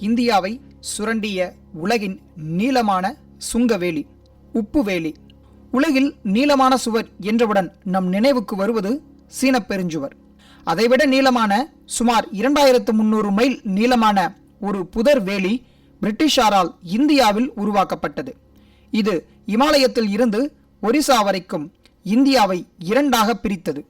இந்தியாவை சுரண்டிய உலகின் நீளமான சுங்கவேலி உப்புவேலி. உலகில் நீளமான சுவர் என்றவுடன் நம் நினைவுக்கு வருவது சீன பெருஞ்சுவர் அதைவிட நீளமான சுமார் இரண்டாயிரத்து முன்னூறு மைல் நீளமான ஒரு புதர் வேலி பிரிட்டிஷாரால் இந்தியாவில் உருவாக்கப்பட்டது. இது இமாலயத்தில் இருந்து ஒரிசா வரைக்கும் இந்தியாவை இரண்டாக பிரித்தது.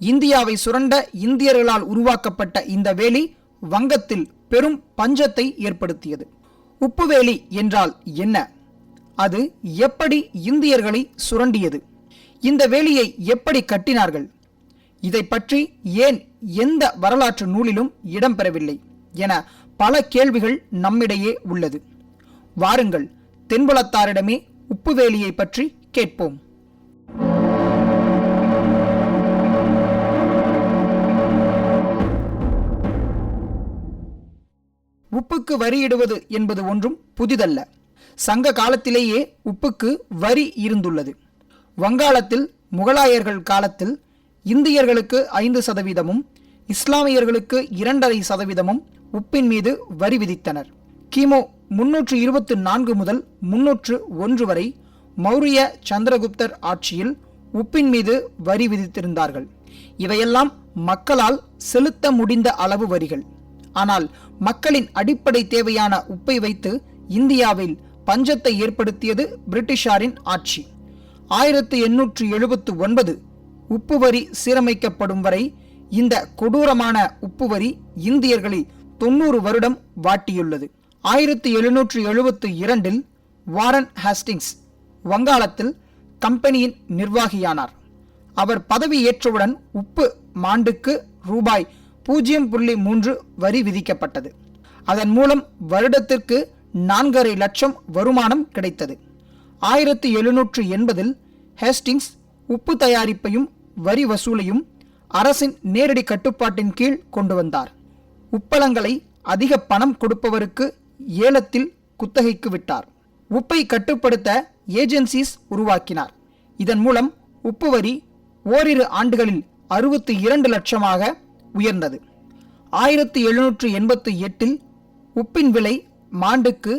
இந்தியாவை சுரண்ட இந்தியர்களால் உருவாக்கப்பட்ட இந்த வேலி வங்கத்தில் பெரும் பஞ்சத்தை ஏற்படுத்தியது. உப்புவேலி என்றால் என்ன? அது எப்படி இந்தியர்களை சுரண்டியது? இந்த வேலியை எப்படி கட்டினார்கள்? இதை பற்றி ஏன் எந்த வரலாற்று நூலிலும் இடம்பெறவில்லை என பல கேள்விகள் நம்மிடையே உள்ளது. வாருங்கள் தென்புலத்தாரிடமே உப்புவேலியை பற்றி கேட்போம். உப்புக்கு வரியிடுவது என்பது ஒன்றும் புதிதல்ல. சங்க காலத்திலேயே உப்புக்கு வரி இருந்துள்ளது. வங்காளத்தில் முகலாயர்கள் காலத்தில் இந்தியர்களுக்கு ஐந்து சதவீதமும் இஸ்லாமியர்களுக்கு இரண்டரை சதவீதமும் உப்பின் மீது வரி விதித்தனர். கிமு முன்னூற்று இருபத்து நான்கு முதல் முன்னூற்று ஒன்று வரை மௌரிய சந்திரகுப்தர் ஆட்சியில் உப்பின் மீது வரி விதித்திருந்தார்கள். இவையெல்லாம் மக்களால் செலுத்த முடிந்த அளவு வரிகள். ஆனால் மக்களின் அடிப்படை தேவையான உப்பை வைத்து இந்தியாவில் பஞ்சத்தை ஏற்படுத்தியது பிரிட்டிஷாரின் ஆட்சி. ஆயிரத்தி எண்ணூற்று எழுபத்து ஒன்பது உப்பு வரி சீரமைக்கப்படும் வரை இந்த கொடூரமான உப்பு வரி இந்தியர்களை தொண்ணூறு வருடம் வாட்டியுள்ளது. ஆயிரத்தி எழுநூற்று எழுபத்து இரண்டில் வாரன் ஹாஸ்டிங்ஸ் வங்காளத்தில் கம்பெனியின் நிர்வாகியானார். அவர் பதவி ஏற்றவுடன் உப்பு மாண்டுக்கு ரூபாய் பூஜ்ஜியம் புள்ளி மூன்று வரி விதிக்கப்பட்டது. அதன் மூலம் வருடத்திற்கு நான்கரை லட்சம் வருமானம் கிடைத்தது. ஆயிரத்தி எழுநூற்று எண்பதில் ஹேஸ்டிங்ஸ் உப்பு தயாரிப்பையும் வரி வசூலையும் அரசின் நேரடி கட்டுப்பாட்டின் கீழ் கொண்டு வந்தார். உப்பளங்களை அதிக பணம் கொடுப்பவருக்கு ஏலத்தில் குத்தகைக்கு விட்டார். உப்பை கட்டுப்படுத்த ஏஜென்சிஸ் உருவாக்கினார். இதன் மூலம் உப்பு வரி ஓரிரு ஆண்டுகளில் அறுபத்தி இரண்டு லட்சமாக உயர்ந்தது. ஆயிரத்தி எழுநூற்று எண்பத்தி எட்டில் உப்பின் விலை மாண்டுக்கு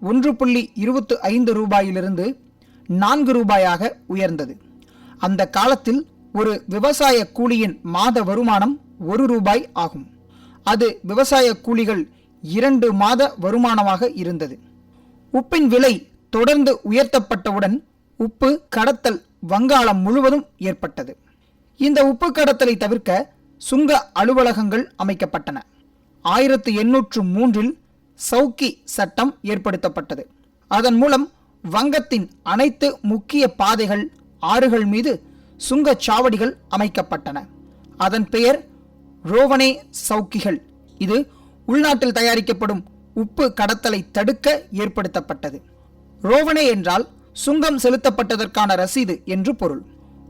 ஒன்று புள்ளி இருபத்து ஐந்து ரூபாயிலிருந்து நான்கு ரூபாயாக உயர்ந்தது. அந்த காலத்தில் ஒரு விவசாய கூலியின் மாத வருமானம் ஒரு ரூபாய் ஆகும். அது விவசாய கூலிகள் இரண்டு மாத வருமானமாக இருந்தது. உப்பின் விலை தொடர்ந்து உயர்த்தப்பட்டவுடன் உப்பு கடத்தல் வங்காளம் முழுவதும் ஏற்பட்டது. இந்த உப்பு கடத்தலை தவிர்க்க சுங்க அலுவலகங்கள் அமைக்கப்பட்டன. ஆயிரத்து எண்ணூற்று மூன்றில் சவுக்கி சட்டம் ஏற்படுத்தப்பட்டது. அதன் மூலம் வங்கத்தின் அனைத்து முக்கிய பாதைகள் ஆறுகள் மீது சுங்கச் சாவடிகள் அமைக்கப்பட்டன. அதன் பெயர் ரோவனே சவுக்கிகள். இது உள்நாட்டில் தயாரிக்கப்படும் உப்பு கடத்தலை தடுக்க ஏற்படுத்தப்பட்டது. ரோவனே என்றால் சுங்கம் செலுத்தப்பட்டதற்கான ரசீது என்று பொருள்.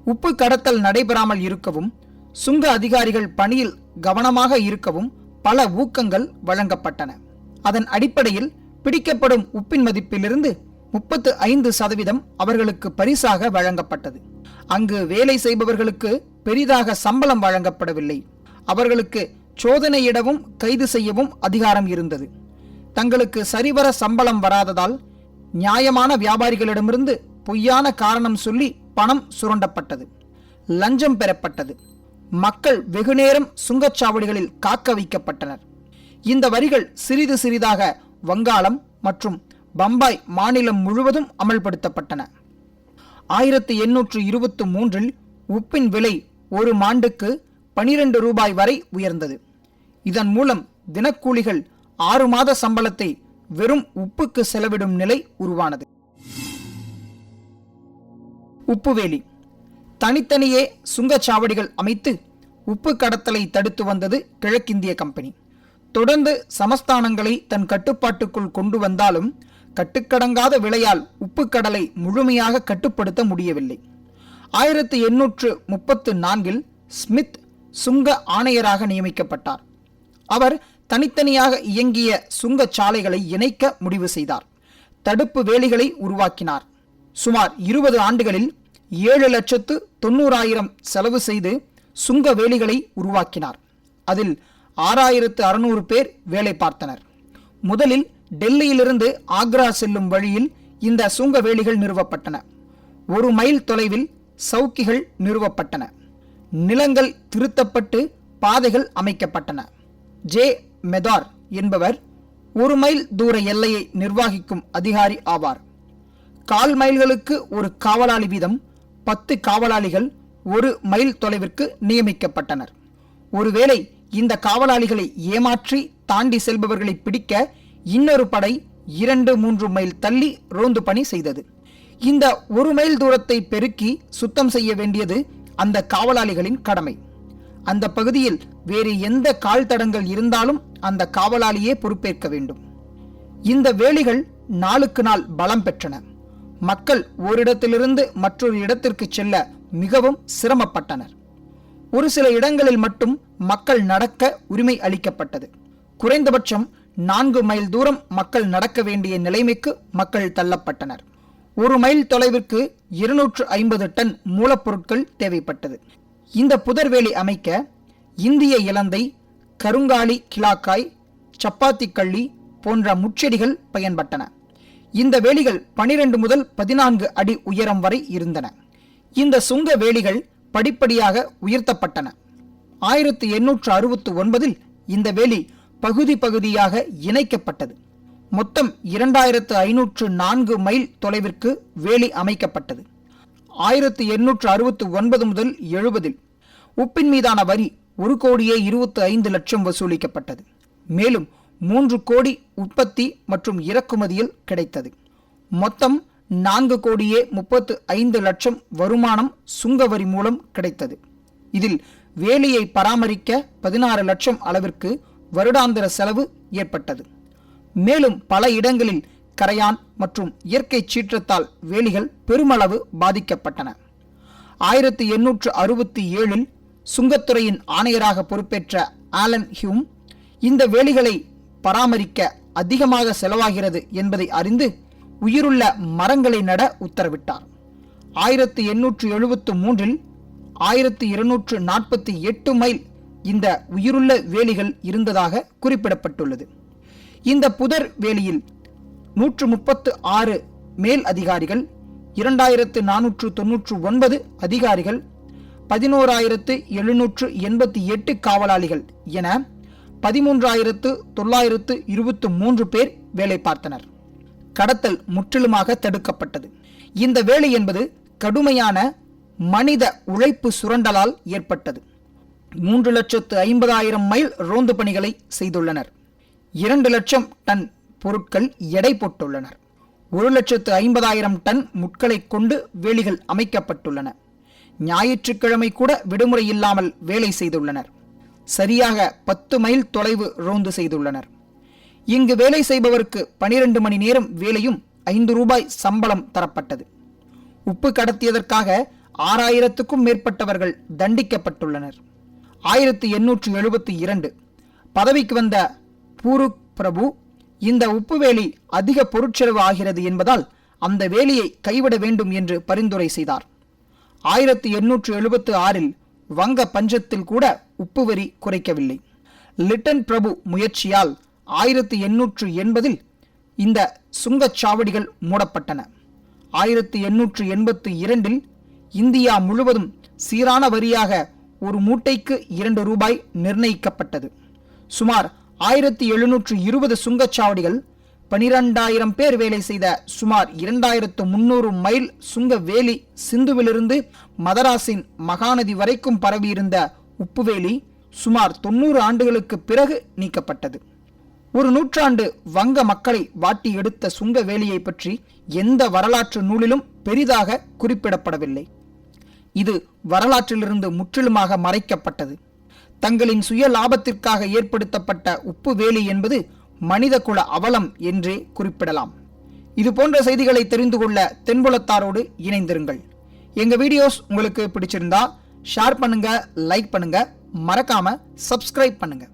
உப்பு கடத்தல் நடைபெறாமல் இருக்கவும் சுங்க அதிகாரிகள் பணியில் கவனமாக இருக்கவும் பல ஊக்கங்கள் வழங்கப்பட்டன. அதன் அடிப்படையில் பிடிக்கப்படும் உப்பின் மதிப்பிலிருந்து முப்பத்து ஐந்து சதவீதம் அவர்களுக்கு பரிசாக வழங்கப்பட்டது. அங்கு வேலை செய்பவர்களுக்கு பெரிதாக சம்பளம் வழங்கப்படவில்லை. அவர்களுக்கு சோதனையிடவும் கைது செய்யவும் அதிகாரம் இருந்தது. தங்களுக்கு சரிவர சம்பளம் வராததால் நியாயமான வியாபாரிகளிடமிருந்து பொய்யான காரணம் சொல்லி பணம் சுரண்டப்பட்டது. லஞ்சம் பெறப்பட்டது. மக்கள் வெகுநேரம் சுங்கச்சாவடிகளில் காக்க வைக்கப்பட்டனர். இந்த வரிகள் சிறிது சிறிதாக வங்காளம் மற்றும் பம்பாய் மாநிலம் முழுவதும் அமல்படுத்தப்பட்டன. ஆயிரத்தி எண்ணூற்று இருபத்து மூன்றில் உப்பின் விலை ஒரு மாண்டுக்கு பனிரெண்டு ரூபாய் வரை உயர்ந்தது. இதன் மூலம் தினக்கூலிகள் ஆறு மாத சம்பளத்தை வெறும் உப்புக்கு செலவிடும் நிலை உருவானது. உப்புவேலி தனித்தனியே சுங்கச்சாவடிகள் அமைத்து உப்பு கடத்தலை தடுத்து வந்தது கிழக்கிந்திய கம்பெனி. தொடர்ந்து சமஸ்தானங்களை தன் கட்டுப்பாட்டுக்குள் கொண்டு வந்தாலும் கட்டுக்கடங்காத விலையால் உப்பு கடலை முழுமையாக கட்டுப்படுத்த முடியவில்லை. ஆயிரத்தி எண்ணூற்று முப்பத்து நான்கில் ஸ்மித் சுங்க ஆணையராக நியமிக்கப்பட்டார். அவர் தனித்தனியாக இயங்கிய சுங்கச் சாலைகளை இணைக்க முடிவு செய்தார். தடுப்பு வேலிகளை உருவாக்கினார். சுமார் இருபது ஆண்டுகளில் ஏழு லட்சத்து தொண்ணூறாயிரம் செலவு செய்து சுங்க வேலிகளை உருவாக்கினார். அதில் ஆறாயிரத்து அறுநூறு பேர் வேலை பார்த்தனர். முதலில் டெல்லியிலிருந்து ஆக்ரா செல்லும் வழியில் இந்த சுங்க வேலிகள் நிறுவப்பட்டன. ஒரு மைல் தொலைவில் சவுக்கிகள் நிறுவப்பட்டன. நிலங்கள் திருத்தப்பட்டு பாதைகள் அமைக்கப்பட்டன. ஜே. மெதார் என்பவர் ஒரு மைல் தூர எல்லையை நிர்வகிக்கும் அதிகாரி ஆவார். கால் மைல்களுக்கு ஒரு காவலாளி வீதம் பத்து காவலாளிகள் ஒரு மைல் தொலைவிற்கு நியமிக்கப்பட்டனர். ஒருவேளை இந்த காவலாளிகளை ஏமாற்றி தாண்டி செல்பவர்களை பிடிக்க இன்னொரு படை இரண்டு மூன்று மைல் தள்ளி ரோந்து பணி செய்தது. இந்த ஒரு மைல் தூரத்தை பெருக்கி சுத்தம் செய்ய வேண்டியது அந்த காவலாளிகளின் கடமை. அந்த பகுதியில் வேறு எந்த கால் தடங்கள் இருந்தாலும் அந்த காவலாளியே பொறுப்பேற்க வேண்டும். இந்த வேலிகள் நாளுக்கு நாள் பலம் பெற்றன. மக்கள் ஓரிடத்திலிருந்து மற்றொரு இடத்திற்கு செல்ல மிகவும் சிரமப்பட்டனர். ஒரு சில இடங்களில் மட்டும் மக்கள் நடக்க உரிமை அளிக்கப்பட்டது. குறைந்தபட்சம் நான்கு மைல் தூரம் மக்கள் நடக்க வேண்டிய நிலைமைக்கு மக்கள் தள்ளப்பட்டனர். ஒரு மைல் தொலைவிற்கு இருநூற்று ஐம்பது டன் மூலப்பொருட்கள் தேவைப்பட்டது. இந்த புதர்வேலி அமைக்க இந்திய இலந்தை கருங்காலி கிலாக்காய் சப்பாத்தி கள்ளி போன்ற முச்செடிகள் பயன்பட்டன. இந்த வேலிகள் பனிரெண்டு முதல் பதினான்கு அடி உயரம் வரை இருந்தன. இந்த சுங்க வேலிகள் படிப்படியாக உயர்த்தப்பட்டன. ஆயிரத்தி எண்ணூற்று அறுபத்தி ஒன்பதில் இந்த வேலி பகுதி பகுதியாக இணைக்கப்பட்டது. மொத்தம் இரண்டாயிரத்து ஐநூற்று நான்கு மைல் தொலைவிற்கு வேலி அமைக்கப்பட்டது. ஆயிரத்தி எண்ணூற்று அறுபத்தி ஒன்பது முதல் எழுபதில் உப்பின் மீதான வரி ஒரு கோடியே இருபத்தி ஐந்து லட்சம் வசூலிக்கப்பட்டது. மேலும் மூன்று கோடி உற்பத்தி மற்றும் இறக்குமதியில் கிடைத்தது. மொத்தம் நான்கு கோடியே முப்பத்து ஐந்து லட்சம் வருமானம் சுங்கவரி மூலம் கிடைத்தது. இதில் வேலியை பராமரிக்க பதினாறு லட்சம் அளவிற்கு வருடாந்திர செலவு ஏற்பட்டது. மேலும் பல இடங்களில் கரையான் மற்றும் இயற்கை சீற்றத்தால் வேலிகள் பெருமளவு பாதிக்கப்பட்டன. ஆயிரத்தி எண்ணூற்று அறுபத்தி ஏழில் சுங்கத்துறையின் ஆணையராக பொறுப்பேற்ற ஆலன் ஹியூம் இந்த வேலிகளை பராமரிக்க அதிகமாக செலவாகிறது என்பதை அறிந்து உயிருள்ள மரங்களை நட உத்தரவிட்டார். ஆயிரத்தி எண்ணூற்று எழுபத்து மூன்றில் ஆயிரத்தி இருநூற்று நாற்பத்தி எட்டு மைல் இந்த உயிருள்ள வேலிகள் இருந்ததாக குறிப்பிடப்பட்டுள்ளது. இந்த புதர் வேலியில் நூற்று முப்பத்து ஆறு மேல் அதிகாரிகள் இரண்டாயிரத்து நானூற்று தொன்னூற்று ஒன்பது அதிகாரிகள் பதினோராயிரத்து எழுநூற்று எண்பத்தி எட்டு காவலாளிகள் என பதிமூன்றாயிரத்து தொள்ளாயிரத்து இருபத்து மூன்று பேர் வேலை பார்த்தனர். கடத்தல் முற்றிலுமாக தடுக்கப்பட்டது. இந்த வேலை என்பது கடுமையான மனித உழைப்பு சுரண்டலால் ஏற்பட்டது. மூன்று லட்சத்து ஐம்பதாயிரம் மைல் ரோந்து பணிகளை செய்துள்ளனர். இரண்டு லட்சம் டன் பொருட்கள் எடை போட்டுள்ளனர். ஒரு லட்சத்து ஐம்பதாயிரம் டன் முட்களை கொண்டு வேலிகள் அமைக்கப்பட்டுள்ளன. ஞாயிற்றுக்கிழமை கூட விடுமுறை இல்லாமல் வேலை செய்துள்ளனர். சரியாக பத்து மைல் தொலைவு ரோந்து செய்துள்ளனர். இங்கு வேலை செய்பவருக்கு பனிரெண்டு மணி நேரம் வேலையும் ஐந்து ரூபாய் சம்பளம் தரப்பட்டது. உப்பு கடத்தியதற்காக ஆறாயிரத்துக்கும் மேற்பட்டவர்கள் தண்டிக்கப்பட்டுள்ளனர். ஆயிரத்தி எண்ணூற்று எழுபத்தி இரண்டு. பதவிக்கு வந்த பூருக் பிரபு இந்த உப்பு வேலி அதிக பொருட்செலவு ஆகிறது என்பதால் அந்த வேலியை கைவிட வேண்டும் என்று பரிந்துரை செய்தார். ஆயிரத்தி எண்ணூற்று எழுபத்து ஆறில் வங்க பஞ்சத்தில் கூட உப்பு வரி குறைக்கவில்லை. லிட்டன் பிரபு முயற்சியால் ஆயிரத்தி எண்ணூற்று எண்பதில் இந்த சுங்கச்சாவடிகள் மூடப்பட்டன. ஆயிரத்தி எண்ணூற்று எண்பத்து இரண்டில் இந்தியா முழுவதும் சீரான வரியாக ஒரு மூட்டைக்கு இரண்டு ரூபாய் நிர்ணயிக்கப்பட்டது. சுமார் ஆயிரத்தி எழுநூற்று இருபது சுங்கச்சாவடிகள் பனிரெண்டாயிரம் பேர் வேலை செய்த சுமார் இரண்டாயிரத்து முன்னூறு மைல் சுங்க வேலி சிந்துவிலிருந்து மதராஸின் மகாநதி வரைக்கும் பரவியிருந்த உப்புவேலி சுமார் தொண்ணூறு ஆண்டுகளுக்கு பிறகு நீக்கப்பட்டது. ஒரு நூற்றாண்டு வங்க மக்களை வாட்டி எடுத்த சுங்க வேலியை பற்றி எந்த வரலாற்று நூலிலும் பெரிதாக குறிப்பிடப்படவில்லை. இது வரலாற்றிலிருந்து முற்றிலுமாக மறைக்கப்பட்டது. தங்களின் சுய லாபத்திற்காக ஏற்படுத்தப்பட்ட உப்பு வேலி என்பது மனித குல அவலம் என்றே குறிப்பிடலாம். இது போன்ற செய்திகளை தெரிந்து கொள்ள தென்புலத்தாரோடு இணைந்திருங்கள். எங்கள் வீடியோஸ் உங்களுக்கு பிடிச்சிருந்தா ஷேர் பண்ணுங்க லைக் பண்ணுங்க மறக்காம சப்ஸ்கிரைப் பண்ணுங்க.